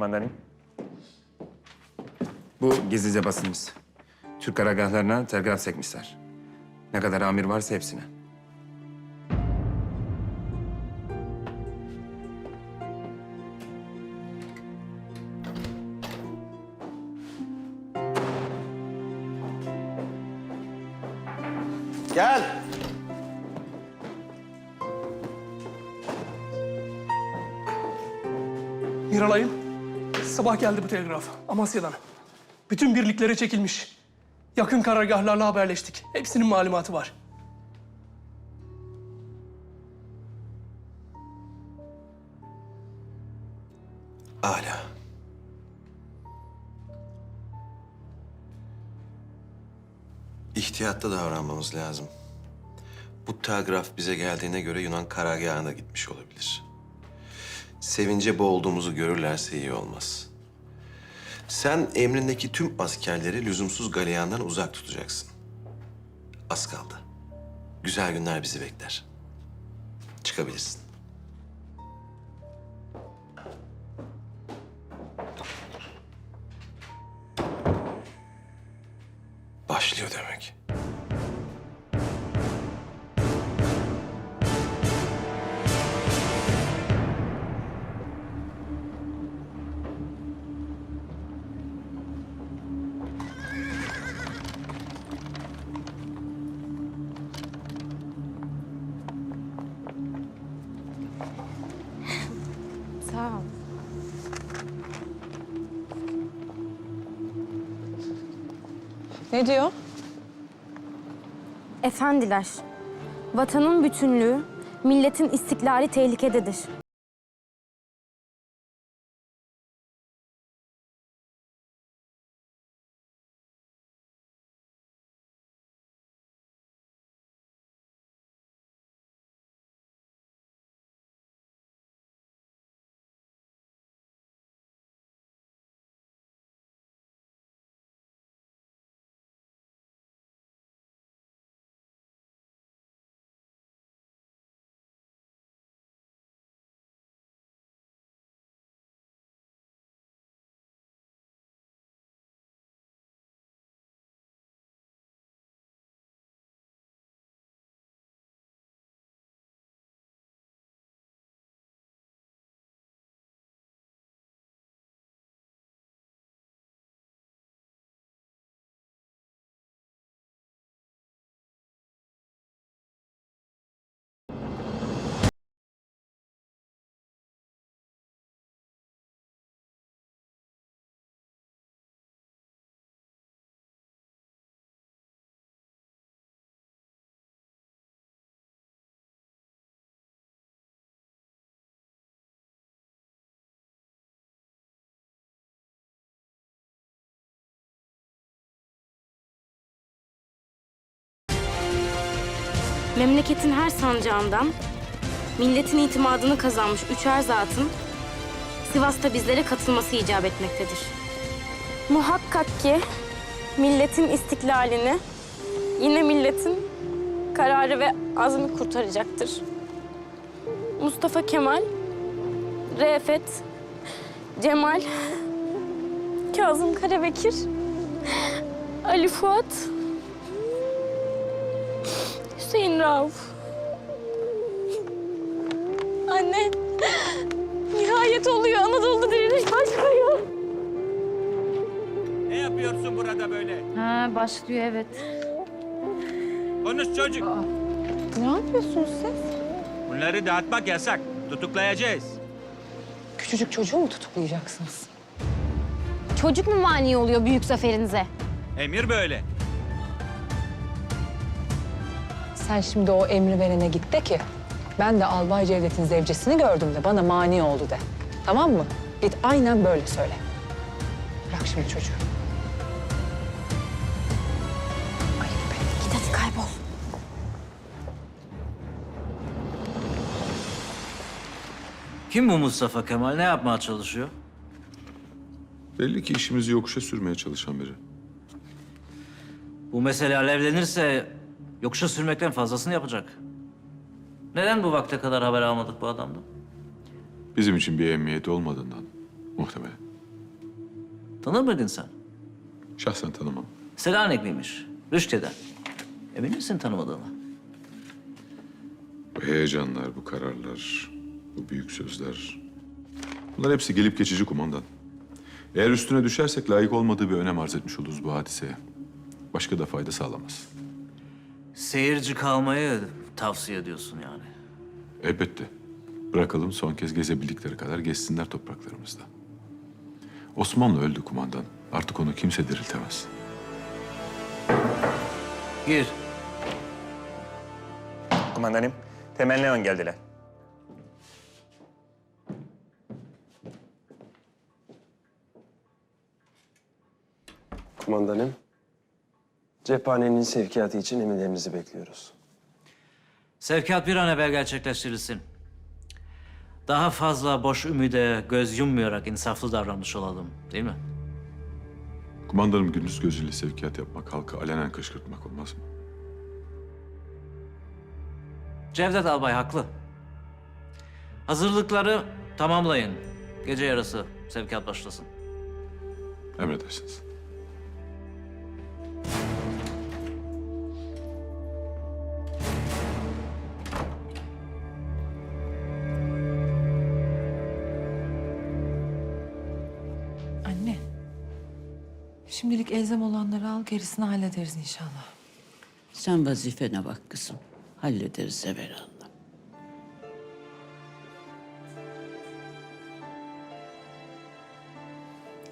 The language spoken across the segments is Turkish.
kumandanım. Bu gizlice basılmış. Türk karargahlarına telgraf çekmişler. Ne kadar amir varsa hepsine. Gel. Miralay'ım, sabah geldi bu telgraf Amasya'dan. Bütün birliklere çekilmiş. Yakın karargahlarla haberleştik. Hepsinin malumatı var. Hala. İhtiyatlı davranmamız lazım. Bu telgraf bize geldiğine göre Yunan karargahına gitmiş olabilir. Sevince boğulduğumuzu görürlerse iyi olmaz. Sen emrindeki tüm askerleri lüzumsuz galeyandan uzak tutacaksın. Az kaldı. Güzel günler bizi bekler. Çıkabilirsin. Sağ ol. Ne diyor? Efendiler, vatanın bütünlüğü, milletin istiklali tehlikededir. Memleketin her sancağından, milletin itimadını kazanmış üçer zatın Sivas'ta bizlere katılması icap etmektedir. Muhakkak ki milletin istiklalini yine milletin kararı ve azmi kurtaracaktır. Mustafa Kemal, Re'fet, Cemal, Kazım Karabekir, Ali Fuat, Hüseyin Rauf. Anne, nihayet oluyor. Anadolu'da diriliş başlıyor. Ne yapıyorsun burada böyle? Ha başlıyor evet. Konuş çocuk. Ne yapıyorsunuz siz? Bunları dağıtmak yasak. Tutuklayacağız. Küçücük çocuğu mu tutuklayacaksınız? Çocuk mu mani oluyor büyük zaferinize? Emir böyle. Sen şimdi o emri verene git de ki... ...ben de Albay Cevdet'in zevcesini gördüm de bana mani oldu de. Tamam mı? Git aynen böyle söyle. Bırak şimdi çocuğu. Ayıp be. Git hadi kaybol. Kim bu Mustafa Kemal? Ne yapmaya çalışıyor? Belli ki işimizi yokuşa sürmeye çalışan biri. Bu mesele alevlenirse yokuşa sürmekten fazlasını yapacak. Neden bu vakte kadar haber almadık bu adamdan? Bizim için bir emniyeti olmadığından muhtemelen. Tanır mıydın sen? Şahsen tanımam. Selanik miymiş? Rüşte'den. Emin misin tanımadığına? Bu heyecanlar, bu kararlar, bu büyük sözler... Bunlar hepsi gelip geçici kumandan. Eğer üstüne düşersek layık olmadığı bir önem arz etmiş oluruz bu hadiseye. Başka da fayda sağlamaz. Seyirci kalmayı tavsiye ediyorsun yani. Elbette. Bırakalım son kez gezebildikleri kadar gezsinler topraklarımızda. Osmanlı öldü kumandan. Artık onu kimse diriltemez. Gir. Kumandanım, Temel Leon geldiler. Kumandanım, cephanenin sevkiyatı için emirlerinizi bekliyoruz. Sevkiyat bir an evvel gerçekleştirilsin. Daha fazla boş ümide göz yummayarak insaflı davranmış olalım, değil mi? Kumandanım gündüz gözüyle sevkiyat yapmak, halkı alenen kışkırtmak olmaz mı? Cevdet Albay haklı. Hazırlıkları tamamlayın. Gece yarısı sevkiyat başlasın. Emredersiniz. Şimdilik elzem olanları al, gerisini hallederiz inşallah. Sen vazifene bak kızım. Hallederiz evvelallah.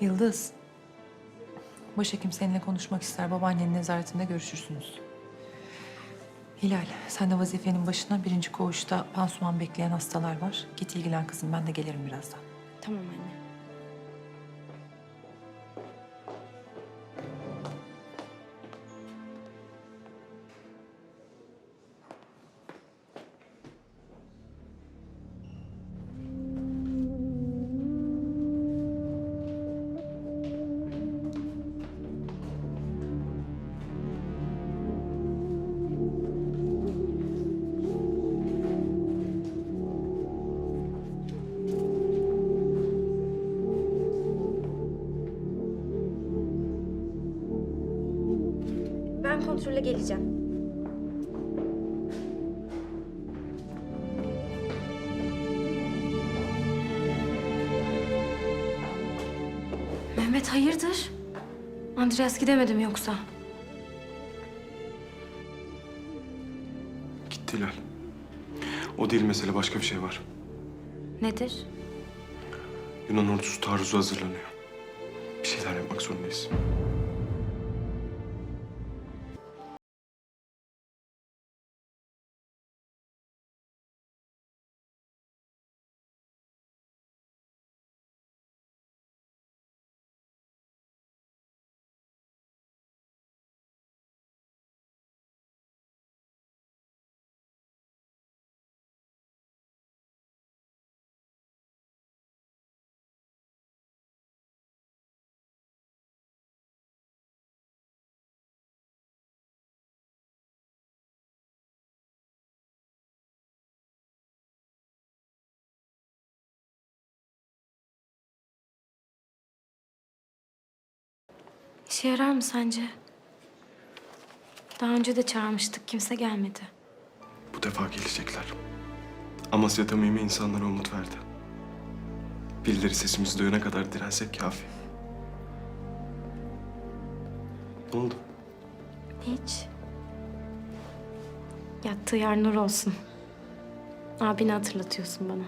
Yıldız. Başhekim seninle konuşmak ister. Babaannenin nezaretinde görüşürsünüz. Hilal, sen de vazifenin başına birinci koğuşta pansuman bekleyen hastalar var. Git ilgilen kızım, ben de gelirim birazdan. Tamam anne. Kontrole geleceğim. Mehmet hayırdır? Andreas gidemedim yoksa. Gitti Hilal. O değil mesele, başka bir şey var. Nedir? Yunan ordusu taarruza hazırlanıyor. Bir şeyler yapmak zorundayız. İşe yarar mı sence? Daha önce de çağırmıştık, kimse gelmedi. Bu defa gelecekler. Amasya tamimi insanlara umut verdi. Birileri sesimizi duyana kadar dirensek kafi. Ne oldu? Hiç. Yattığı yer nur olsun. Abini hatırlatıyorsun bana.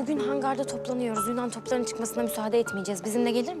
Bugün hangarda toplanıyoruz. Yunan toplarının çıkmasına müsaade etmeyeceğiz. Bizimle gelir mi?